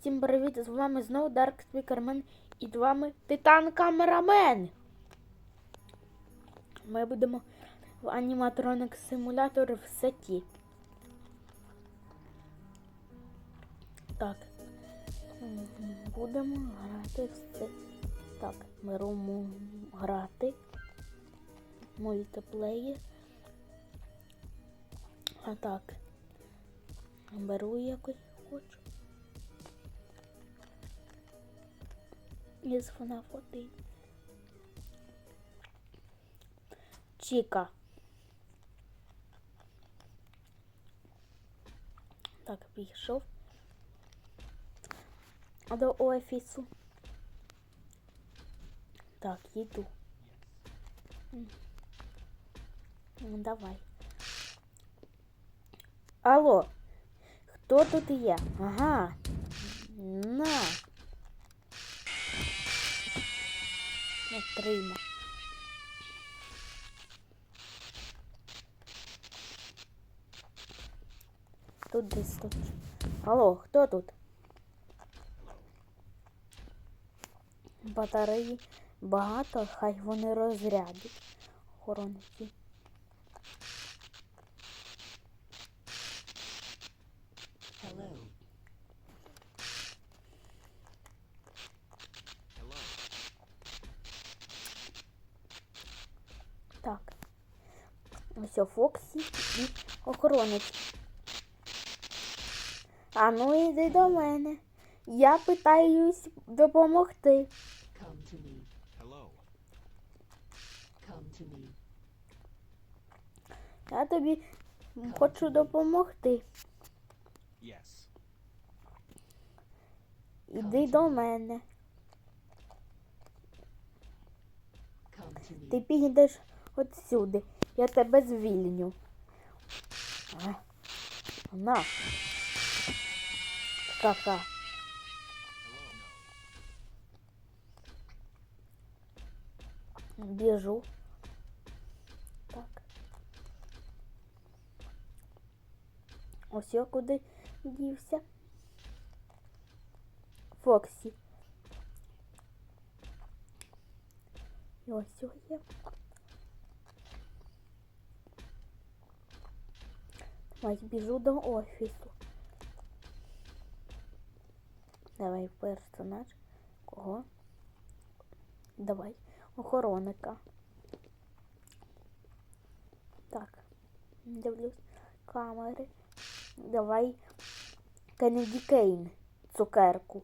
Всім привіт! З вами знову Dark Speakerman і з вами Титан Камерамен. Ми будемо в аніматроник симулятор в сеті. Так. Будемо грати в сеті. Так, беремо грати. Мультиплеєр. А так. Беру якось хочу. Із FNAF 1. Чіка. Так, пішов. До офісу. Так, їду. М. Ну, давай. Алло, хто тут є? Ага. На. Отрима. Тут десь тут. Алло, хто тут? Батареї багато, хай вони розрядять. Охоронці. Hello. Hello. Так. Ось Фоксі і охоронець. А ну йди до мене. Я питаюсь допомогти. Come to me. Hello. Come to me. Я тобі хочу допомогти. Yes. Іди до мене. Come to. Ти підеш отсюди. Я тебе звільню. На. Кака. Біжу. Так. Ось я куди дівся. Фоксі. Ось його. Ось біжу до офісу. Давай персонаж. Кого? Давай. Охоронника. Так. Дивлюсь. Камери. Давай. Кеннеді Кейн. Цукерку.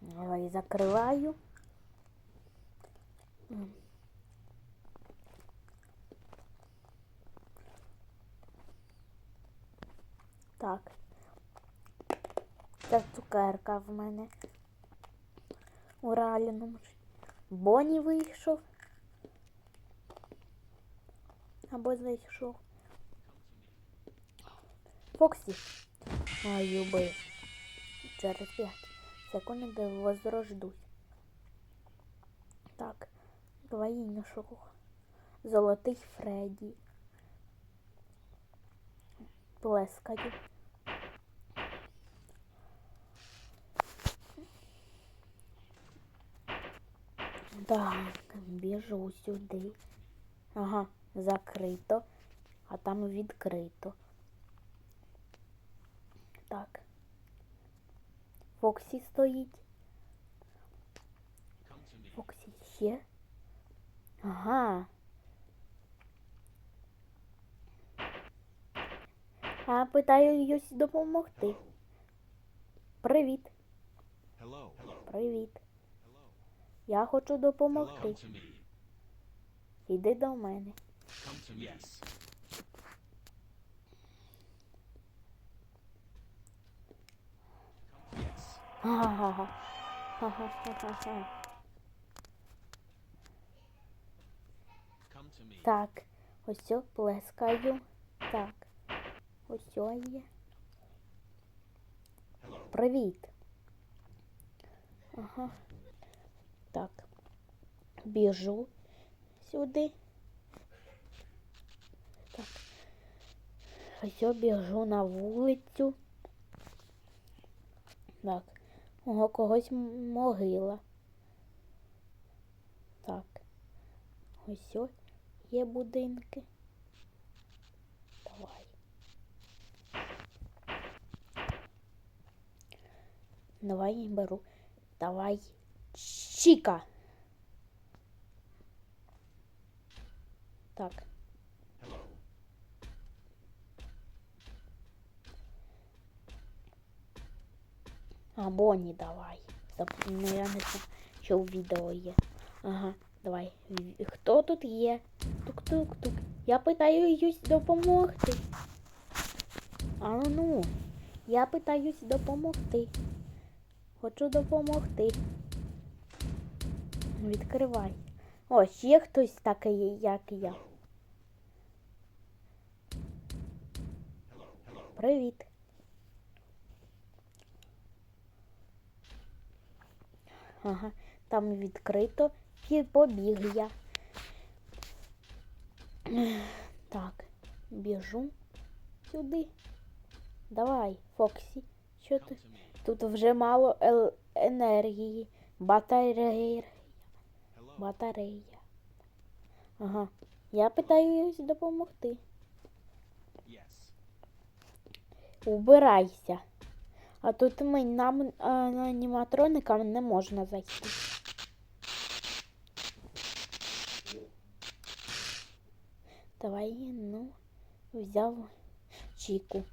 Давай закриваю. Так. Це цукерка в мене. У реальному. Бонні вийшов. Або зайшов. Фоксі. Ай, убив. Через 5 секунд возрождусь. Так, давай. Золотий Фредді. Плескаю. Так, біжу сюди. Ага, закрито, а там відкрито. Так. Фоксі стоїть. Фоксі ще. Ага. А питаюсь допомогти. Привіт, привіт. Я хочу допомогти. Іди до мене. Ха-ха-ха. Ха-ха-ха-ха. Так, ось плескаю. Так. Ось є. Привіт. Ага. Так. Біжу сюди. Так. Ось біжу на вулицю. Так. Ого, когось могила. Так. Ось ось є будинки. Давай. Давай я беру. Давай. Чіка. Так. А, Бонні, давай. Ну, я не знаю, що в відео є. Ага, давай. Хто тут є? Тук-тук-тук. Я питаюсь допомогти. А ну, я питаюсь допомогти. Хочу допомогти. Відкривай. Ось є хтось такий, як я. Привіт. Ага, там відкрито і побіг я. Так, біжу сюди. Давай, Фоксі, що ти? Тут вже мало енергії. Батарея. Батарея. Ага. Я питаюсь допомогти. Yes. Убирайся. А тут ми нам а, аніматроникам не можна зайти. Давай, ну, взяв чіку.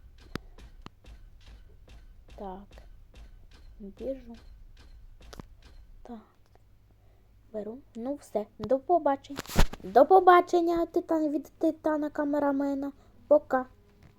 Так. Біжу. Так. Беру. Ну все. До побачення. До побачення, титан від титана камерамена. Пока.